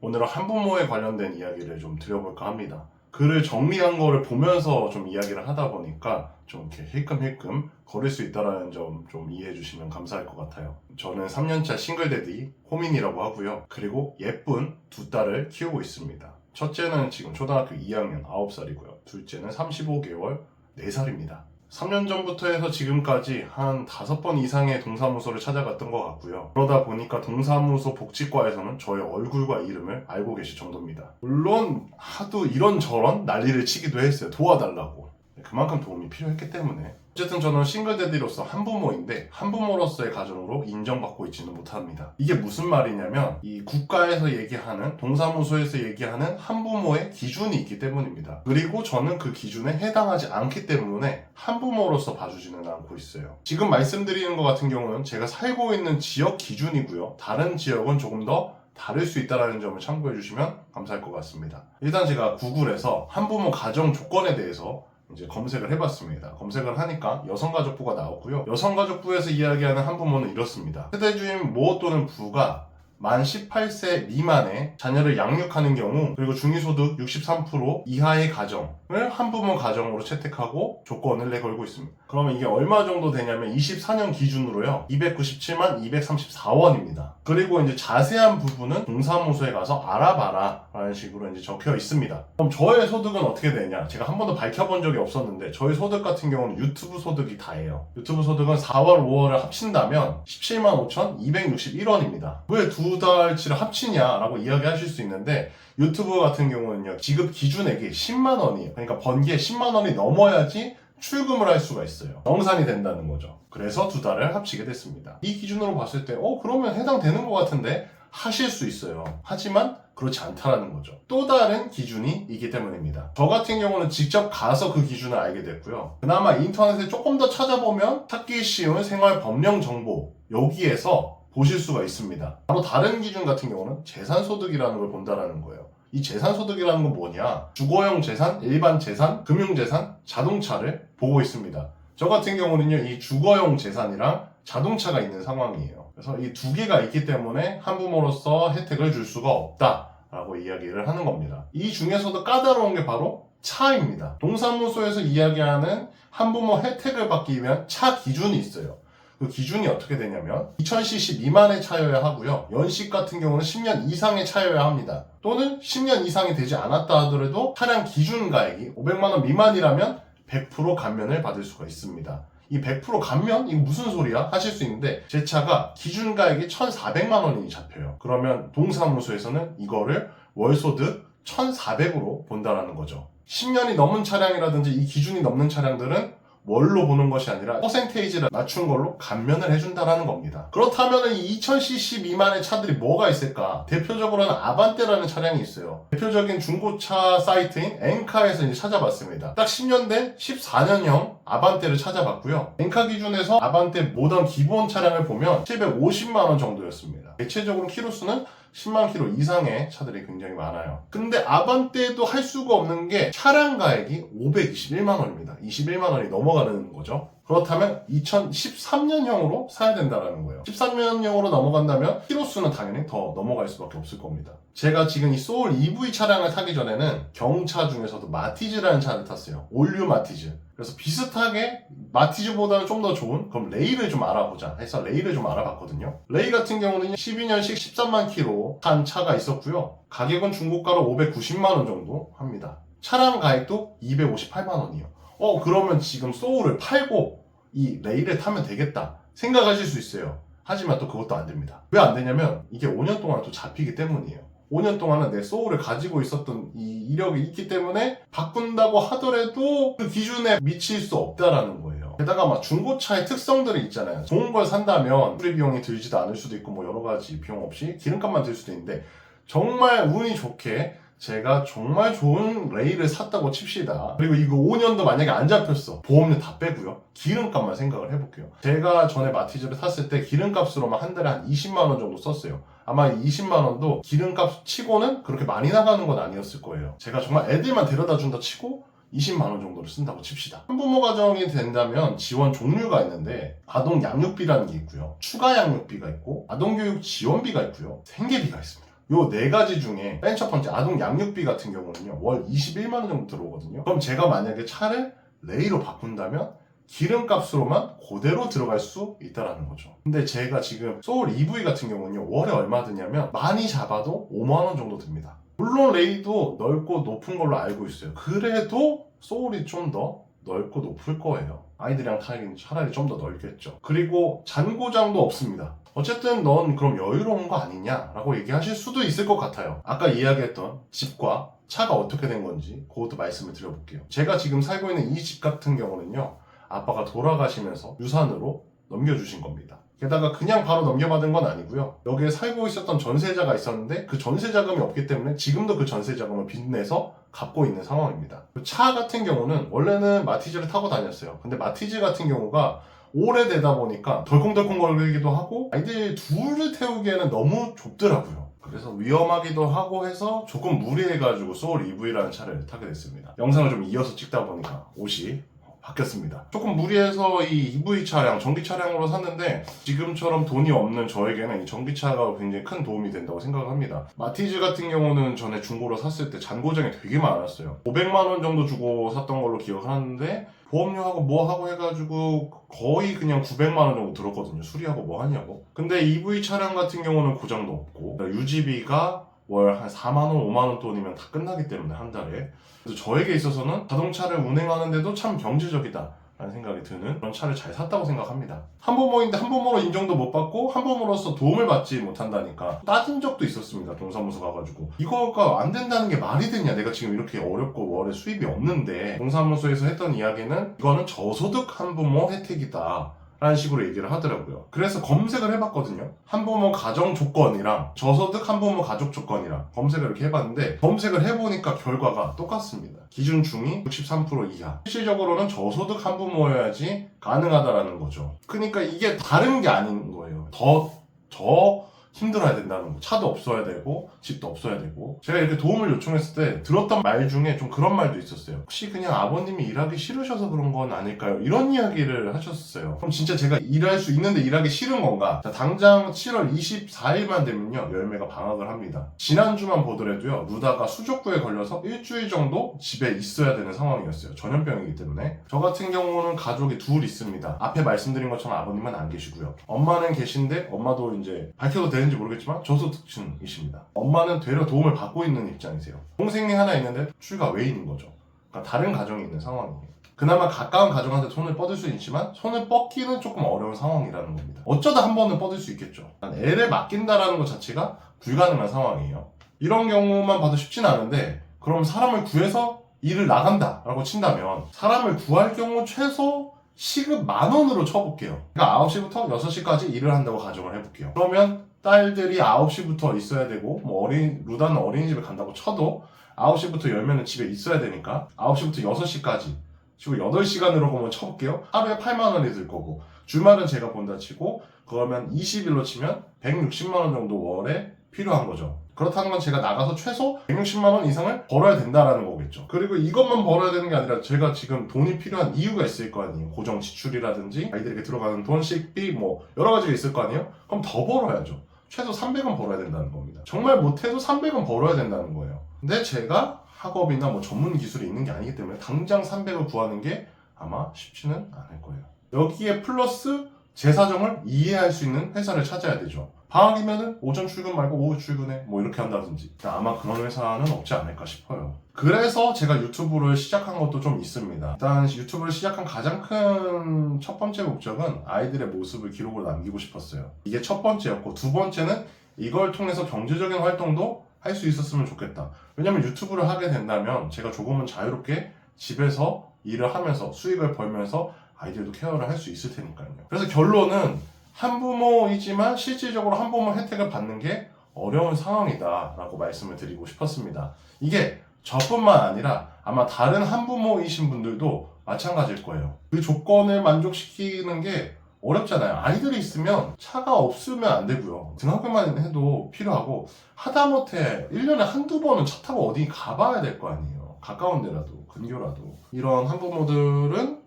오늘은 한부모에 관련된 이야기를 좀 드려볼까 합니다. 글을 정리한 거를 보면서 좀 이야기를 하다 보니까 좀 이렇게 힐끔힐끔 거릴 수 있다는 점 좀 이해해 주시면 감사할 것 같아요. 저는 3년차 싱글데디 호민이라고 하고요. 그리고 예쁜 두 딸을 키우고 있습니다. 첫째는 지금 초등학교 2학년 9살이고요. 둘째는 35개월 4살입니다. 3년 전부터 해서 지금까지 한 5번 이상의 동사무소를 찾아갔던 것 같고요. 그러다 보니까 동사무소 복지과에서는 저의 얼굴과 이름을 알고 계실 정도입니다. 물론 하도 이런저런 난리를 치기도 했어요. 도와달라고. 그만큼 도움이 필요했기 때문에. 어쨌든 저는 싱글데디로서 한부모인데 한부모로서의 가정으로 인정받고 있지는 못합니다. 이게 무슨 말이냐면 이 국가에서 얘기하는 동사무소에서 얘기하는 한부모의 기준이 있기 때문입니다. 그리고 저는 그 기준에 해당하지 않기 때문에 한부모로서 봐주지는 않고 있어요. 지금 말씀드리는 것 같은 경우는 제가 살고 있는 지역 기준이고요. 다른 지역은 조금 더 다를 수 있다는 점을 참고해 주시면 감사할 것 같습니다. 일단 제가 구글에서 한부모 가정 조건에 대해서 이제 검색을 해봤습니다. 검색을 하니까 여성가족부가 나왔고요. 여성가족부에서 이야기하는 한 부모는 이렇습니다. 세대주인 모 또는 부가 만 18세 미만의 자녀를 양육하는 경우 그리고 중위소득 63% 이하의 가정을 한 부모 가정으로 채택하고 조건을 내걸고 있습니다. 그러면 이게 얼마 정도 되냐면 24년 기준으로요 297만 234원입니다. 그리고 이제 자세한 부분은 동사무소에 가서 알아봐라 라는 식으로 이제 적혀 있습니다. 그럼 저의 소득은 어떻게 되냐? 제가 한 번도 밝혀본 적이 없었는데 저희 소득 같은 경우는 유튜브 소득이 다예요. 유튜브 소득은 4월, 5월을 합친다면 17만 5,261원입니다. 왜두 달치를 합치냐라고 이야기하실 수 있는데 유튜브 같은 경우는요 지급 기준액이 10만 원이에요. 그러니까 번기에 10만 원이 넘어야지 출금을 할 수가 있어요. 정산이 된다는 거죠. 그래서 두 달을 합치게 됐습니다. 이 기준으로 봤을 때, 어, 그러면 해당되는 것 같은데 하실 수 있어요. 하지만 그렇지 않다라는 거죠. 또 다른 기준이 있기 때문입니다. 저 같은 경우는 직접 가서 그 기준을 알게 됐고요. 그나마 인터넷에 조금 더 찾아보면 찾기 쉬운 생활 법령 정보 여기에서 보실 수가 있습니다. 바로 다른 기준 같은 경우는 재산소득이라는 걸 본다라는 거예요. 이 재산소득이라는 건 뭐냐? 주거용 재산, 일반 재산, 금융재산, 자동차를 보고 있습니다. 저 같은 경우는요, 이 주거용 재산이랑 자동차가 있는 상황이에요. 그래서 이 두 개가 있기 때문에 한부모로서 혜택을 줄 수가 없다라고 이야기를 하는 겁니다. 이 중에서도 까다로운 게 바로 차입니다. 동사무소에서 이야기하는 한부모 혜택을 받기 위한 차 기준이 있어요. 그 기준이 어떻게 되냐면 2000cc 미만의 차여야 하고요. 연식 같은 경우는 10년 이상의 차여야 합니다. 또는 10년 이상이 되지 않았다 하더라도 차량 기준 가액이 500만 원 미만이라면 100% 감면을 받을 수가 있습니다. 이 100% 감면? 이거 무슨 소리야? 하실 수 있는데 제 차가 기준 가액이 1,400만 원이 잡혀요. 그러면 동사무소에서는 이거를 월소득 1,400으로 본다라는 거죠. 10년이 넘은 차량이라든지 이 기준이 넘는 차량들은 월로 보는 것이 아니라 퍼센테이지를 맞춘 걸로 감면을 해준다라는 겁니다. 그렇다면 이 2000cc 미만의 차들이 뭐가 있을까? 대표적으로는 아반떼라는 차량이 있어요. 대표적인 중고차 사이트인 엔카에서 이제 찾아봤습니다. 딱 10년 된 14년형 아반떼를 찾아봤고요. 엔카 기준에서 아반떼 모던 기본 차량을 보면 750만 원 정도였습니다. 대체적으로 키로수는 10만 킬로 이상의 차들이 굉장히 많아요. 근데 아반떼도 할 수가 없는 게 차량 가액이 521만 원입니다. 21만 원이 넘어가는 거죠. 그렇다면 2013년형으로 사야 된다라는 거예요. 13년형으로 넘어간다면 키로수는 당연히 더 넘어갈 수밖에 없을 겁니다. 제가 지금 이 소울 EV 차량을 타기 전에는 경차 중에서도 마티즈라는 차를 탔어요. 올류 마티즈. 그래서 비슷하게 마티즈보다는 좀 더 좋은 그럼 레이를 좀 알아보자 해서 레이를 좀 알아봤거든요. 레이 같은 경우는 12년식 13만 킬로 한 차가 있었고요. 가격은 중고가로 590만 원 정도 합니다. 차량 가액도 258만 원이요. 어 그러면 지금 소울을 팔고 이 레이를 타면 되겠다 생각하실 수 있어요. 하지만 또 그것도 안 됩니다. 왜 안 되냐면 이게 5년 동안 또 잡히기 때문이에요. 5년 동안은 내 소울을 가지고 있었던 이 이력이 있기 때문에 바꾼다고 하더라도 그 기준에 미칠 수 없다라는 거예요. 게다가 막 중고차의 특성들이 있잖아요. 좋은 걸 산다면 수리 비용이 들지도 않을 수도 있고 뭐 여러 가지 비용 없이 기름값만 들 수도 있는데 정말 운이 좋게 제가 정말 좋은 레이를 샀다고 칩시다. 그리고 이거 5년도 만약에 안 잡혔어. 보험료 다 빼고요. 기름값만 생각을 해볼게요. 제가 전에 마티즈를 탔을 때 기름값으로만 한 달에 한 20만원 정도 썼어요. 아마 이 20만원도 기름값 치고는 그렇게 많이 나가는 건 아니었을 거예요. 제가 정말 애들만 데려다 준다 치고 20만원 정도를 쓴다고 칩시다. 한부모 가정이 된다면 지원 종류가 있는데 아동 양육비라는 게 있고요. 추가 양육비가 있고 아동교육 지원비가 있고요. 생계비가 있습니다. 요 네 가지 중에 맨 첫 번째 아동 양육비 같은 경우는요 월 21만 원 정도 들어오거든요. 그럼 제가 만약에 차를 레이로 바꾼다면 기름값으로만 그대로 들어갈 수 있다라는 거죠. 근데 제가 지금 소울 EV 같은 경우는요 월에 얼마 드냐면 많이 잡아도 5만 원 정도 듭니다. 물론 레이도 넓고 높은 걸로 알고 있어요. 그래도 소울이 좀 더 넓고 높을 거예요. 아이들이랑 타기는 차라리 좀 더 넓겠죠. 그리고 잔고장도 없습니다. 어쨌든 넌 그럼 여유로운 거 아니냐라고 얘기하실 수도 있을 것 같아요. 아까 이야기했던 집과 차가 어떻게 된 건지 그것도 말씀을 드려볼게요. 제가 지금 살고 있는 이 집 같은 경우는요. 아빠가 돌아가시면서 유산으로 넘겨주신 겁니다. 게다가 그냥 바로 넘겨받은 건 아니고요. 여기에 살고 있었던 전세자가 있었는데 그 전세 자금이 없기 때문에 지금도 그 전세 자금을 빚내서 갚고 있는 상황입니다. 그차 같은 경우는 원래는 마티즈를 타고 다녔어요. 근데 마티즈 같은 경우가 오래되다 보니까 덜컹덜컹거리기도 하고 아이들 둘을 태우기에는 너무 좁더라고요. 그래서 위험하기도 하고 해서 조금 무리해가지고 소울 EV라는 차를 타게 됐습니다. 영상을 좀 이어서 찍다 보니까 옷이 바뀌었습니다. 조금 무리해서 이 EV 차량, 전기 차량으로 샀는데 지금처럼 돈이 없는 저에게는 이 전기차가 굉장히 큰 도움이 된다고 생각합니다. 마티즈 같은 경우는 전에 중고로 샀을 때 잔고장이 되게 많았어요. 500만 원 정도 주고 샀던 걸로 기억하는데 보험료하고 뭐 하고 해가지고 거의 그냥 900만 원 정도 들었거든요. 수리하고 뭐 하냐고. 근데 EV 차량 같은 경우는 고장도 없고 유지비가 월 한 4만 원, 5만 원 돈이면 다 끝나기 때문에 한 달에 그래서 저에게 있어서는 자동차를 운행하는데도 참 경제적이다. 라는 생각이 드는 그런 차를 잘 샀다고 생각합니다. 한부모인데 한부모로 인정도 못 받고 한부모로서 도움을 받지 못한다니까 따진 적도 있었습니다. 동사무소 가가지고 이거가 안 된다는 게 말이 되냐? 내가 지금 이렇게 어렵고 월에 수입이 없는데 동사무소에서 했던 이야기는 이거는 저소득 한부모 혜택이다. 라는 식으로 얘기를 하더라고요. 그래서 검색을 해봤거든요. 한부모 가정 조건이랑 저소득 한부모 가족 조건이랑 검색을 이렇게 해봤는데 검색을 해보니까 결과가 똑같습니다. 기준 중위 63% 이하. 실질적으로는 저소득 한부모여야지 가능하다라는 거죠. 그러니까 이게 다른 게 아닌 거예요. 더, 더 힘들어야 된다는 거. 차도 없어야 되고, 집도 없어야 되고. 제가 이렇게 도움을 요청했을 때 들었던 말 중에 좀 그런 말도 있었어요. 혹시 그냥 아버님이 일하기 싫으셔서 그런 건 아닐까요? 이런 이야기를 하셨어요. 그럼 진짜 제가 일할 수 있는데 일하기 싫은 건가? 자, 당장 7월 24일만 되면요, 열매가 방학을 합니다. 지난주만 보더라도요, 루다가 수족구에 걸려서 일주일 정도 집에 있어야 되는 상황이었어요. 전염병이기 때문에. 저 같은 경우는 가족이 둘 있습니다. 앞에 말씀드린 것처럼 아버님은 안 계시고요. 엄마는 계신데, 엄마도 이제 밝혀도 되는지 모르겠지만 저소득층이십니다. 엄마는 되려 도움을 받고 있는 입장이세요. 동생이 하나 있는데 출가 외인인 거죠. 그러니까 다른 가정이 있는 상황이에요. 그나마 가까운 가족한테 손을 뻗을 수는 있지만 손을 뻗기는 조금 어려운 상황이라는 겁니다. 어쩌다 한 번은 뻗을 수 있겠죠. 애를 맡긴다라는 것 자체가 불가능한 상황이에요. 이런 경우만 봐도 쉽진 않은데 그럼 사람을 구해서 일을 나간다라고 친다면 사람을 구할 경우 최소 시급 만 원으로 쳐볼게요. 그러니까 9시부터 6시까지 일을 한다고 가정을 해볼게요. 그러면 딸들이 9시부터 있어야 되고 뭐 어린 루다는 어린이집에 간다고 쳐도 9시부터 열면은 집에 있어야 되니까 9시부터 6시까지 지금 8시간으로 보면 쳐볼게요. 하루에 8만 원이 들 거고 주말은 제가 본다 치고 그러면 20일로 치면 160만 원 정도 월에 필요한 거죠. 그렇다는 건 제가 나가서 최소 160만 원 이상을 벌어야 된다라는 거겠죠. 그리고 이것만 벌어야 되는 게 아니라 제가 지금 돈이 필요한 이유가 있을 거 아니에요. 고정 지출이라든지 아이들에게 들어가는 돈, 식비 뭐 여러 가지가 있을 거 아니에요. 그럼 더 벌어야죠. 최소 300원 벌어야 된다는 겁니다. 정말 못해도 300원 벌어야 된다는 거예요. 근데 제가 학업이나 뭐 전문 기술이 있는 게 아니기 때문에 당장 300을 구하는 게 아마 쉽지는 않을 거예요. 여기에 플러스 제 사정을 이해할 수 있는 회사를 찾아야 되죠. 방학이면은 오전 출근 말고 오후 출근해 뭐 이렇게 한다든지 아마 그런 회사는 없지 않을까 싶어요. 그래서 제가 유튜브를 시작한 것도 좀 있습니다. 일단 유튜브를 시작한 가장 큰 첫 번째 목적은 아이들의 모습을 기록으로 남기고 싶었어요. 이게 첫 번째였고 두 번째는 이걸 통해서 경제적인 활동도 할 수 있었으면 좋겠다. 왜냐면 유튜브를 하게 된다면 제가 조금은 자유롭게 집에서 일을 하면서 수익을 벌면서 아이들도 케어를 할 수 있을 테니까요. 그래서 결론은 한부모이지만 실질적으로 한부모 혜택을 받는 게 어려운 상황이다라고 말씀을 드리고 싶었습니다. 이게 저뿐만 아니라 아마 다른 한부모이신 분들도 마찬가지일 거예요. 그 조건을 만족시키는 게 어렵잖아요. 아이들이 있으면 차가 없으면 안 되고요. 등하교만 해도 필요하고 하다못해 1년에 한두 번은 차 타고 어디 가봐야 될 거 아니에요. 가까운 데라도 근교라도. 이런 한부모들은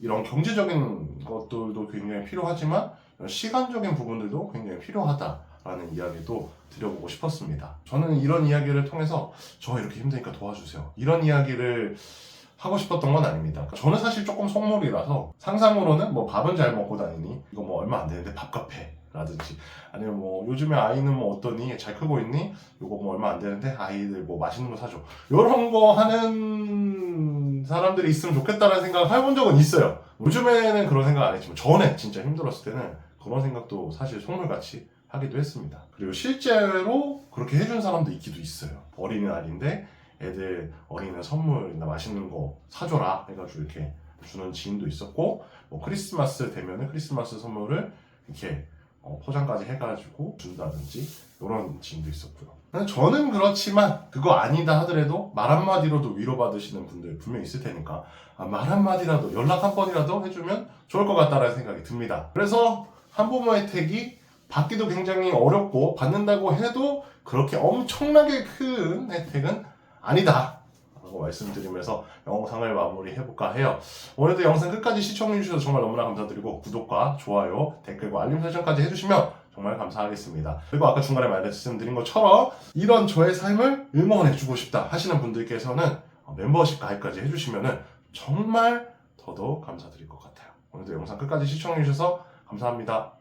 이런 경제적인 것들도 굉장히 필요하지만 시간적인 부분들도 굉장히 필요하다. 라는 이야기도 드려보고 싶었습니다. 저는 이런 이야기를 통해서 저 이렇게 힘드니까 도와주세요. 이런 이야기를 하고 싶었던 건 아닙니다. 저는 사실 조금 속물이라서 상상으로는 뭐 밥은 잘 먹고 다니니 이거 뭐 얼마 안 되는데 밥값 해 라든지 아니면 뭐 요즘에 아이는 뭐 어떠니 잘 크고 있니 이거 뭐 얼마 안 되는데 아이들 뭐 맛있는 거 사줘 이런 거 하는 사람들이 있으면 좋겠다는 생각을 해본 적은 있어요. 요즘에는 그런 생각 안 했지만 전에 진짜 힘들었을 때는 그런 생각도 사실 속물같이 하기도 했습니다. 그리고 실제로 그렇게 해준 사람도 있기도 있어요. 어린이날인데 애들 어린이날 선물이나 맛있는 거 사줘라 해가지고 이렇게 주는 지인도 있었고 뭐 크리스마스 되면은 크리스마스 선물을 이렇게 어, 포장까지 해가지고 준다든지 이런 지인도 있었고요. 저는 그렇지만 그거 아니다 하더라도 말 한마디로도 위로받으시는 분들 분명 있을 테니까 아, 말 한마디라도 연락 한 번이라도 해주면 좋을 것 같다라는 생각이 듭니다. 그래서 한부모 혜택이 받기도 굉장히 어렵고 받는다고 해도 그렇게 엄청나게 큰 혜택은 아니다. 라고 말씀드리면서 영상을 마무리해볼까 해요. 오늘도 영상 끝까지 시청해주셔서 정말 너무나 감사드리고 구독과 좋아요, 댓글과 알림 설정까지 해주시면 정말 감사하겠습니다. 그리고 아까 중간에 말씀드린 것처럼 이런 저의 삶을 응원해주고 싶다 하시는 분들께서는 멤버십 가입까지 해주시면 정말 더더욱 감사드릴 것 같아요. 오늘도 영상 끝까지 시청해주셔서 감사합니다.